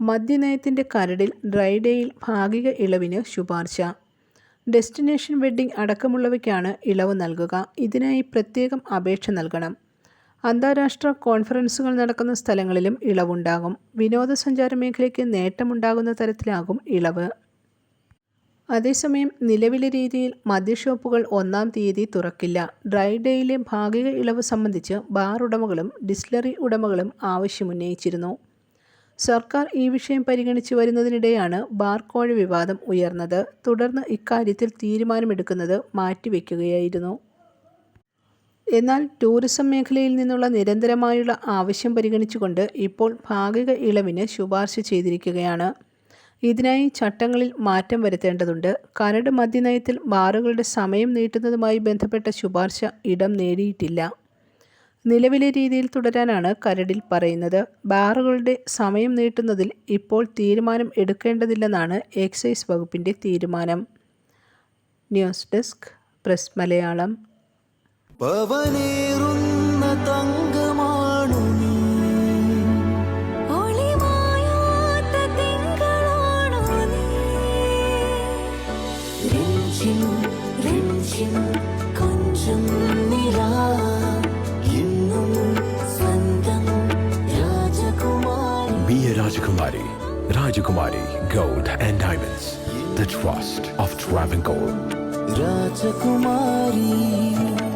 മദ്യനയത്തിന്റെ കരടിൽ ഡ്രൈഡേയിൽ ഭാഗിക ഇളവിന് ശുപാർശ. Destination wedding അടക്കമുള്ളവയ്ക്കാണ് ഇളവ് നൽകുക. ഇതിനായി പ്രത്യേകം അപേക്ഷ നൽകണം. അന്താരാഷ്ട്ര കോൺഫറൻസുകൾ നടക്കുന്ന സ്ഥലങ്ങളിലും ഇളവുണ്ടാകും. വിനോദസഞ്ചാര മേഖലയ്ക്ക് നേട്ടമുണ്ടാകുന്ന തരത്തിലാകും ഇളവ്. അതേസമയം നിലവിലെ രീതിയിൽ മദ്യഷോപ്പുകൾ ഒന്നാം തീയതി തുറക്കില്ല. ഡ്രൈഡേയിലെ ഭാഗിക ഇളവ് സംബന്ധിച്ച് ബാർ ഉടമകളും ഡിസ്ലറി ഉടമകളും ആവശ്യമുന്നയിച്ചിരുന്നു. സർക്കാർ ഈ വിഷയം പരിഗണിച്ചു വരുന്നതിനിടെയാണ് ബാർ വിവാദം ഉയർന്നത്. തുടർന്ന് ഇക്കാര്യത്തിൽ തീരുമാനമെടുക്കുന്നത് മാറ്റിവെക്കുകയായിരുന്നു. എന്നാൽ ടൂറിസം മേഖലയിൽ നിന്നുള്ള നിരന്തരമായുള്ള ആവശ്യം പരിഗണിച്ചുകൊണ്ട് ഇപ്പോൾ ഭാഗിക ഇളവിന് ശുപാർശ ചെയ്തിരിക്കുകയാണ്. ഇതിനായി ചട്ടങ്ങളിൽ മാറ്റം വരുത്തേണ്ടതുണ്ട്. കരട് മദ്യനയത്തിൽ ബാറുകളുടെ സമയം നീട്ടുന്നതുമായി ബന്ധപ്പെട്ട ശുപാർശ ഇടം നേടിയിട്ടില്ല. നിലവിലെ രീതിയിൽ തുടരാനാണ് കരടിൽ പറയുന്നത്. ബാറുകളുടെ സമയം നീട്ടുന്നതിൽ ഇപ്പോൾ തീരുമാനം എടുക്കേണ്ടതില്ലെന്നാണ് എക്സൈസ് വകുപ്പിന്റെ തീരുമാനം. News desk press Malayalam. Thank തങ്കമാണു Be Rajakumari, Rajkumari. Rajkumari Gold and Diamonds. The Trust of Travancore. gold